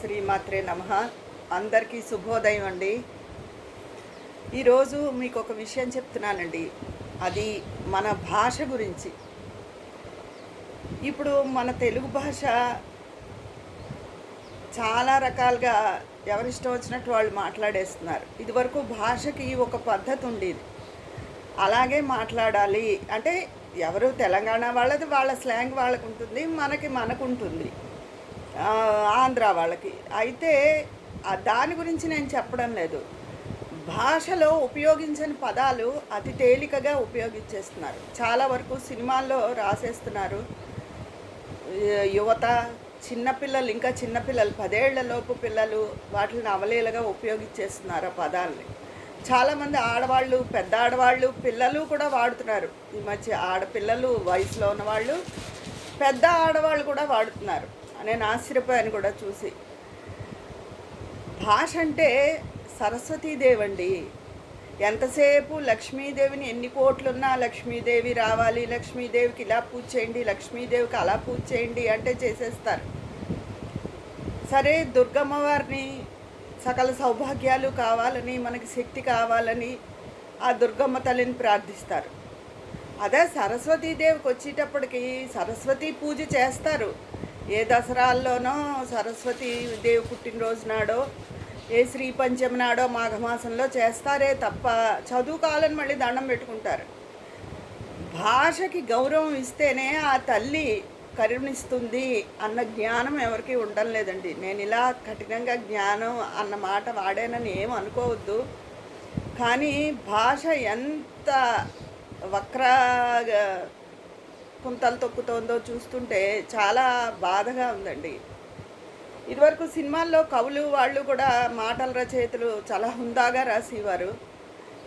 శ్రీమాత్రే నమ. అందరికీ శుభోదయం అండి. ఈరోజు మీకు ఒక విషయం చెప్తున్నానండి. అది మన భాష గురించి. ఇప్పుడు మన తెలుగు భాష చాలా రకాలుగా ఎవరిష్టం వచ్చినట్టు వాళ్ళు మాట్లాడేస్తున్నారు. ఇదివరకు భాషకి ఒక పద్ధతి ఉండేది. అలాగే మాట్లాడాలి. అంటే ఎవరు తెలంగాణ వాళ్ళది వాళ్ళ స్లాంగ్ వాళ్ళకు ఉంటుంది మనకి మనకు ఉంటుంది ఆంధ్ర వాళ్ళకి. అయితే దాని గురించి నేను చెప్పడం లేదు. భాషలో ఉపయోగించని పదాలు అతి తేలికగా ఉపయోగించేస్తున్నారు. చాలా వరకు సినిమాల్లో రాసేస్తున్నారు. యువత చిన్నపిల్లలు ఇంకా చిన్నపిల్లలు పదేళ్ళలోపు పిల్లలు వాటిని అవలీలగా ఉపయోగించేస్తున్నారు ఆ పదాలని. చాలామంది ఆడవాళ్ళు పెద్ద ఆడవాళ్ళు పిల్లలు కూడా వాడుతున్నారు. ఈ మధ్య ఆడపిల్లలు వయసులో ఉన్నవాళ్ళు పెద్ద ఆడవాళ్ళు కూడా వాడుతున్నారు. నేను ఆశ్చర్యపోయాను కూడా చూసి. భాష అంటే సరస్వతీదేవి అండి ఎంతసేపు లక్ష్మీదేవిని ఎన్ని కోట్లున్నా లక్ష్మీదేవి రావాలి లక్ష్మీదేవికి ఇలా పూజ చేయండి లక్ష్మీదేవికి అలా పూజ చేయండి అంటే చేసేస్తారు. సరే దుర్గమ్మ వారిని సకల సౌభాగ్యాలు కావాలని మనకి శక్తి కావాలని ఆ దుర్గమ్మ తల్లిని ప్రార్థిస్తారు. అదే సరస్వతీదేవికి వచ్చేటప్పటికి సరస్వతి పూజ చేస్తారు. ఏ దసరాల్లోనో సరస్వతి దేవి పుట్టినరోజు నాడో ఏ శ్రీ పంచమి నాడో మాఘమాసంలో చేస్తారే తప్ప చదువుకోవాలని మళ్ళీ దండం పెట్టుకుంటారు. భాషకి గౌరవం ఇస్తేనే ఆ తల్లి కరుణిస్తుంది అన్న జ్ఞానం ఎవరికి ఉండడం లేదండి. నేను ఇలా కఠినంగా జ్ఞానం అన్న మాట వాడానని ఏం అనుకోవద్దు. కానీ భాష ఎంత వక్ర కుంతలు తొక్కుతోందో చూస్తుంటే చాలా బాధగా ఉందండి. ఇదివరకు సినిమాల్లో కవులు వాళ్ళు కూడా మాటల రచయితలు చాలా హుందాగా రాసేవారు.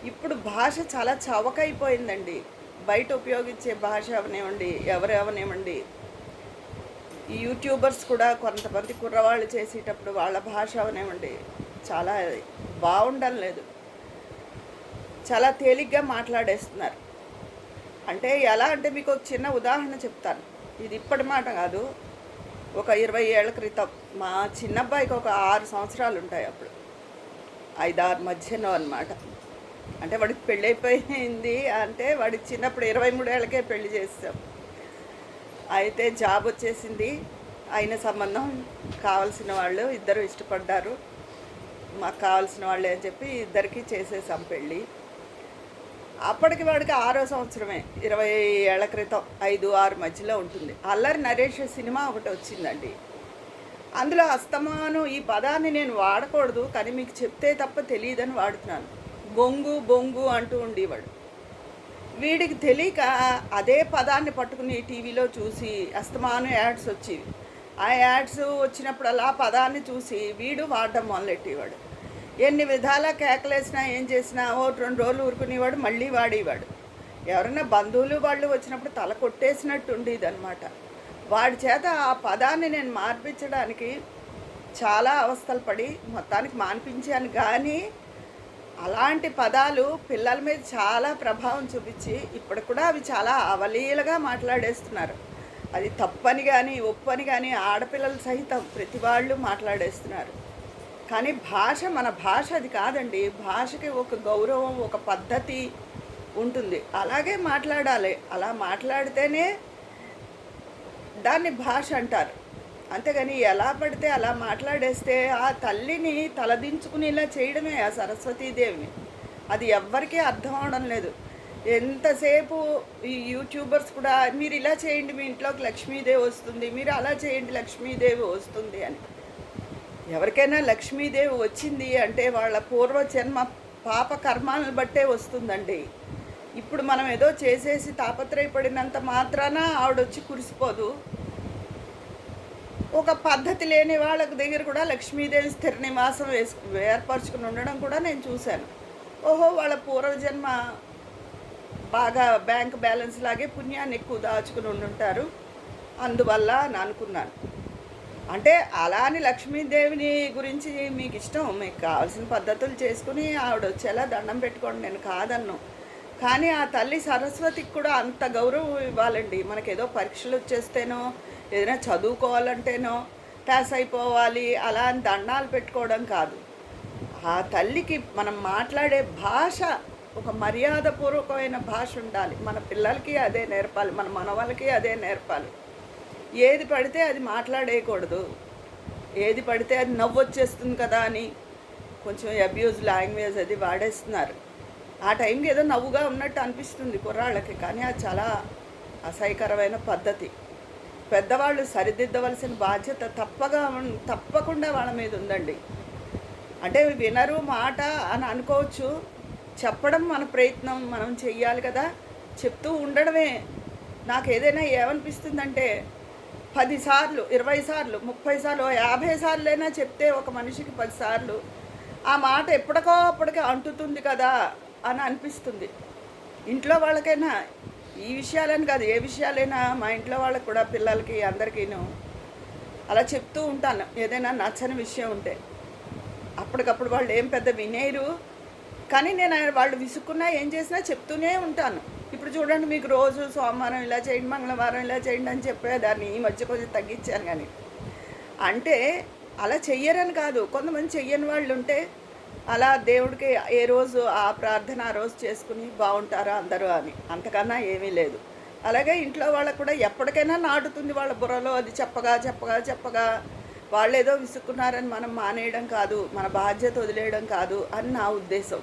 ఇప్పుడు భాష చాలా చవకైపోయిందండి. బయట ఉపయోగించే భాష అవనివ్వండి ఎవరు అవనివ్వండి. ఈ యూట్యూబర్స్ కూడా కొంతమంది కుర్రవాళ్ళు చేసేటప్పుడు వాళ్ళ భాష అవనివ్వండి. చాలా బాగుండడం లేదు. చాలా తేలిగ్గా మాట్లాడేస్తున్నారు. అంటే ఎలా అంటే మీకు ఒక చిన్న ఉదాహరణ చెప్తాను. ఇది ఇప్పటి మాట కాదు. ఒక ఇరవై ఏళ్ళ క్రితం మా చిన్నబ్బాయికి ఒక ఆరు సంవత్సరాలు ఉంటాయి అప్పుడు. ఐదారు మధ్యలో అనమాట అంటే వాడికి పెళ్ళి అయిపోయింది అంటే వాడికి చిన్నప్పుడు ఇరవై మూడేళ్ళకే పెళ్ళి చేసాం అయితే జాబ్ వచ్చేసింది. అయిన సంబంధం కావాల్సిన వాళ్ళు ఇద్దరు ఇష్టపడ్డారు. మాకు కావాల్సిన వాళ్ళే అని చెప్పి ఇద్దరికి చేసేసాం పెళ్ళి. అప్పటికి వాడికి ఆరో సంవత్సరమే ఇరవై ఏళ్ళ క్రితం ఐదు ఆరు మధ్యలో ఉంటుంది. అల్లరి నరేష్ సినిమా ఒకటి వచ్చిందండి. అందులో అస్తమాను ఈ పదాన్ని నేను వాడకూడదు కానీ మీకు చెప్తే తప్ప తెలియదని వాడుతున్నాను. బొంగు బొంగు అంటూ ఉండేవాడు. వీడికి తెలియక అదే పదాన్ని పట్టుకుని టీవీలో చూసి అస్తమాను యాడ్స్ వచ్చేవి. ఆ యాడ్స్ వచ్చినప్పుడల్లా అలా పదాన్ని చూసి వీడు వాడడం మొదలెట్టేవాడు. ఎన్ని విధాలా కేకలేసినా ఏం చేసినా ఓ రెండు రోజులు ఊరుకునేవాడు మళ్ళీ వాడేవాడు. ఎవరైనా బంధువులు వాళ్ళు వచ్చినప్పుడు తల కొట్టేసినట్టు ఉండేది అనమాట వాడి చేత ఆ పదాన్ని నేను మార్పించడానికి చాలా అవస్థలు పడి మొత్తానికి మాన్పించాను. కానీ అలాంటి పదాలు పిల్లల మీద చాలా ప్రభావం చూపించి ఇప్పుడు కూడా అవి చాలా అవలీలగా మాట్లాడేస్తున్నారు. అది తప్పని కానీ ఒప్పని కానీ ఆడపిల్లలు సహితం ప్రతి వాళ్ళు మాట్లాడేస్తున్నారు. కానీ భాష మన భాష అది కాదండి. భాషకి ఒక గౌరవం ఒక పద్ధతి ఉంటుంది. అలాగే మాట్లాడాలి. అలా మాట్లాడితేనే దాన్ని భాష అంటారు. అంతేగాని ఎలా పడితే అలా మాట్లాడేస్తే ఆ తల్లిని తలదించుకునేలా చేయడమే ఆ సరస్వతీదేవిని. అది ఎవ్వరికీ అర్థం అవడం లేదు. ఎంతసేపు ఈ యూట్యూబర్స్ కూడా మీరు ఇలా చేయండి మీ ఇంట్లోకి లక్ష్మీదేవి వస్తుంది మీరు అలా చేయండి లక్ష్మీదేవి వస్తుంది అని. ఎవరికైనా లక్ష్మీదేవి వచ్చింది అంటే వాళ్ళ పూర్వజన్మ పాప కర్మాలను బట్టే వస్తుందండి. ఇప్పుడు మనం ఏదో చేసేసి తాపత్రయపడినంత మాత్రాన ఆవిడొచ్చి కురిసిపోదు. ఒక పద్ధతి లేని వాళ్ళ దగ్గర కూడా లక్ష్మీదేవి స్థిర నివాసం వేసు ఏర్పరచుకుని ఉండడం కూడా నేను చూశాను. ఓహో వాళ్ళ పూర్వజన్మ బాగా బ్యాంక్ బ్యాలెన్స్ లాగే పుణ్యాన్ని ఎక్కువ దాచుకుని ఉండుంటారు. అందువల్ల అని అనుకున్నాను. అంటే అలా అని లక్ష్మీదేవిని గురించి మీకు ఇష్టం మీకు కావాల్సిన పద్ధతులు చేసుకుని ఆవిడ వచ్చేలా దండం పెట్టుకోండి నేను కాదన్ను. కానీ ఆ తల్లి సరస్వతికి కూడా అంత గౌరవం ఇవ్వాలండి. మనకి ఏదో పరీక్షలు వచ్చేస్తేనో ఏదైనా చదువుకోవాలంటేనో పాస్ అయిపోవాలి అలా అని దండాలు పెట్టుకోవడం కాదు. ఆ తల్లికి మనం మాట్లాడే భాష ఒక మర్యాదపూర్వకమైన భాష ఉండాలి. మన పిల్లలకి అదే నేర్పాలి మన మనవలకి అదే నేర్పాలి. ఏది పడితే అది మాట్లాడేయకూడదు. ఏది పడితే అది నవ్వు వచ్చేస్తుంది కదా అని కొంచెం అబ్యూజ్ లాంగ్వేజ్ అది వాడేస్తున్నారు. ఆ టైంకి ఏదో నవ్వుగా ఉన్నట్టు అనిపిస్తుంది కుర్రాళ్ళకి కానీ అది చాలా అసహ్యకరమైన పద్ధతి. పెద్దవాళ్ళు సరిదిద్దవలసిన బాధ్యత తప్పగా తప్పకుండా వాళ్ళ మీద ఉందండి. అంటే వినరు మాట అని అనుకోవచ్చు. చెప్పడం మన ప్రయత్నం మనం చెయ్యాలి కదా. చెప్తూ ఉండడమే. నాకు ఏదైనా ఏమనిపిస్తుందంటే పదిసార్లు ఇరవై సార్లు ముప్పై సార్లు యాభై సార్లైనా చెప్తే ఒక మనిషికి పదిసార్లు ఆ మాట ఎప్పటికో అప్పటికే అంటుతుంది కదా అని అనిపిస్తుంది. ఇంట్లో వాళ్ళకైనా ఈ విషయాలని కాదు ఏ విషయాలైనా మా ఇంట్లో వాళ్ళకి కూడా పిల్లలకి అందరికీను అలా చెప్తూ ఉంటాను. ఏదైనా నచ్చని విషయం ఉంటే. అప్పటికప్పుడు వాళ్ళు ఏం పెద్ద వినేరు కానీ నేను ఆయన- వాళ్ళు విసుక్కున్నా ఏం చేసినా చెప్తూనే ఉంటాను. ఇప్పుడు చూడండి మీకు రోజు సోమవారం ఇలా చేయండి మంగళవారం ఇలా చేయండి అని చెప్పేదాన్ని. ఈ మధ్య కొంచెం తగ్గించాను కానీ. అంటే అలా చెయ్యరని కాదు. కొంతమంది చెయ్యని వాళ్ళు ఉంటే అలా దేవుడికి ఏ రోజు ఆ ప్రార్థన ఆ రోజు చేసుకుని బాగుంటారా అందరూ అని. అంతకన్నా ఏమీ లేదు. అలాగే ఇంట్లో వాళ్ళకు కూడా ఎప్పటికైనా నాటుతుంది వాళ్ళ బుర్రలో అది చెప్పగా చెప్పగా చెప్పగా. వాళ్ళు ఏదో విసుక్కున్నారని మనం మానేయడం కాదు మన బాధ్యత వదిలేయడం కాదు అని నా ఉద్దేశం.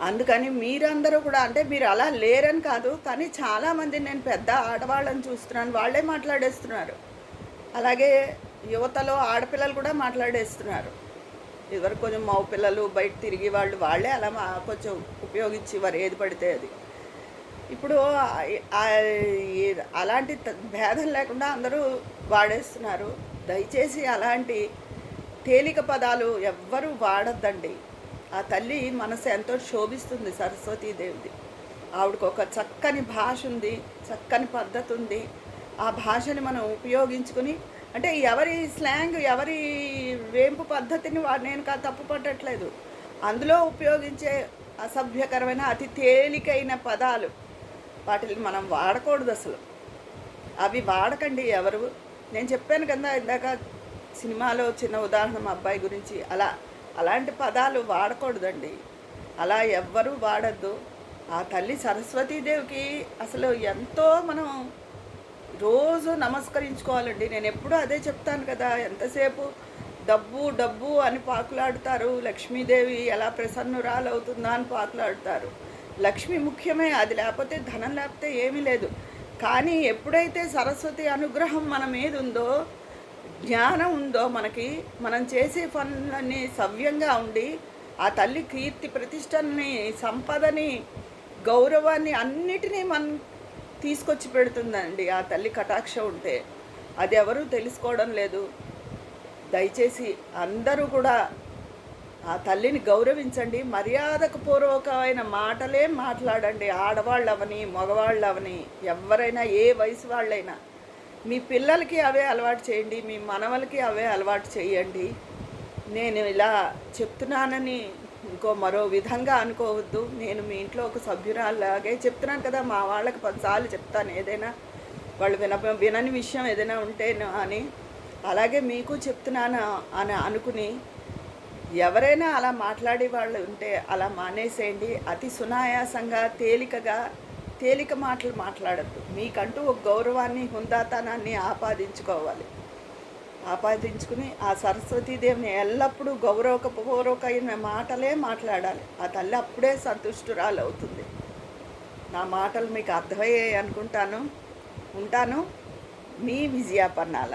అందుకని మీరందరూ కూడా అంటే మీరు అలా లేరని కాదు కానీ చాలామంది నేను పెద్ద ఆడవాళ్ళని చూస్తున్నాను వాళ్ళే మాట్లాడేస్తున్నారు. అలాగే యువతలో ఆడపిల్లలు కూడా మాట్లాడేస్తున్నారు. ఇదివరకు కొంచెం మగ పిల్లలు బయట తిరిగి వాళ్ళు వాళ్ళే అలా కొంచెం కొంచెం ఉపయోగించేవారు ఏది పడితే అది. ఇప్పుడు అలాంటి త- భేదం లేకుండా అందరూ వాడేస్తున్నారు. దయచేసి అలాంటి తేలిక పదాలు ఎవ్వరూ వాడద్దండి. ఆ తల్లి మనసు ఎంతో శోభిస్తుంది సరస్వతీదేవిది. ఆవిడకు ఒక చక్కని భాష ఉంది చక్కని పద్ధతి ఉంది. ఆ భాషని మనం ఉపయోగించుకుని అంటే ఎవరి స్లాంగ్ ఎవరి వేంపు పద్ధతిని వా- నేను కా తప్పు పట్టట్లేదు అందులో ఉపయోగించే అసభ్యకరమైన అతి తేలికైన పదాలు వాటిని మనం వాడకూడదు అసలు. అవి వాడకండి ఎవరు. నేను చెప్పాను కదా ఇందాక సినిమాలో చిన్న ఉదాహరణ మా అబ్బాయి గురించి అలా అలాంటి పదాలు వాడకూడదండి. అలా ఎవ్వరూ వాడద్దు. ఆ తల్లి సరస్వతీదేవికి అసలు ఎంతో మనం రోజు నమస్కరించుకోవాలండి. నేను ఎప్పుడూ అదే చెప్తాను కదా ఎంతసేపు డబ్బు డబ్బు అని పాకులాడుతారు. లక్ష్మీదేవి ఎలా ప్రసన్నురాలవుతుందా అని పాకులాడుతారు. లక్ష్మి ముఖ్యమే అది లేకపోతే ధనం లేకపోతే ఏమీ లేదు. కానీ ఎప్పుడైతే సరస్వతి అనుగ్రహం మన మీద ఉందో జ్ఞానం ఉందో మనకి మనం చేసే పనులన్నీ సవ్యంగా ఉండి ఆ తల్లి కీర్తి ప్రతిష్టని సంపదని గౌరవాన్ని అన్నిటినీ మనం తీసుకొచ్చి పెడుతుందండి. ఆ తల్లి కటాక్ష ఉంటే అది ఎవరూ తెలుసుకోవడం లేదు. దయచేసి అందరూ కూడా ఆ తల్లిని గౌరవించండి. మర్యాదకు పూర్వకమైన మాటలే మాట్లాడండి. ఆడవాళ్ళు అవని మగవాళ్ళు అవని ఎవరైనా ఏ వయసు వాళ్ళైనా. మీ పిల్లలకి అవే అలవాటు చేయండి మీ మనవలకి అవే అలవాటు చేయండి. నేను ఇలా చెప్తున్నానని ఇంకో మరో విధంగా అనుకోవద్దు. నేను మీ ఇంట్లో ఒక సభ్యురాలాగే చెప్తున్నాను కదా మా వాళ్ళకి పదిసార్లు చెప్తాను ఏదైనా. వాళ్ళు విన వినని విషయం ఏదైనా ఉంటే అని. అలాగే మీకు చెప్తున్నాను అని అనుకుని ఎవరైనా అలా మాట్లాడే వాళ్ళు ఉంటే అలా మానేసేయండి. అతి సునాయాసంగా తేలికగా తేలిక మాటలు మాట్లాడద్దు. మీకంటూ ఒక గౌరవాన్ని హుందాతనాన్ని ఆపాదించుకోవాలి. ఆపాదించుకుని ఆ సరస్వతీదేవిని ఎల్లప్పుడూ గౌరవపూర్వకమైన మాటలే మాట్లాడాలి. ఆ తల్లి అప్పుడే సంతుష్టురాలు అవుతుంది నా మాటలు మీకు అర్థమయ్యాయి అనుకుంటాను ఉంటాను. మీ విజయాపన్నాల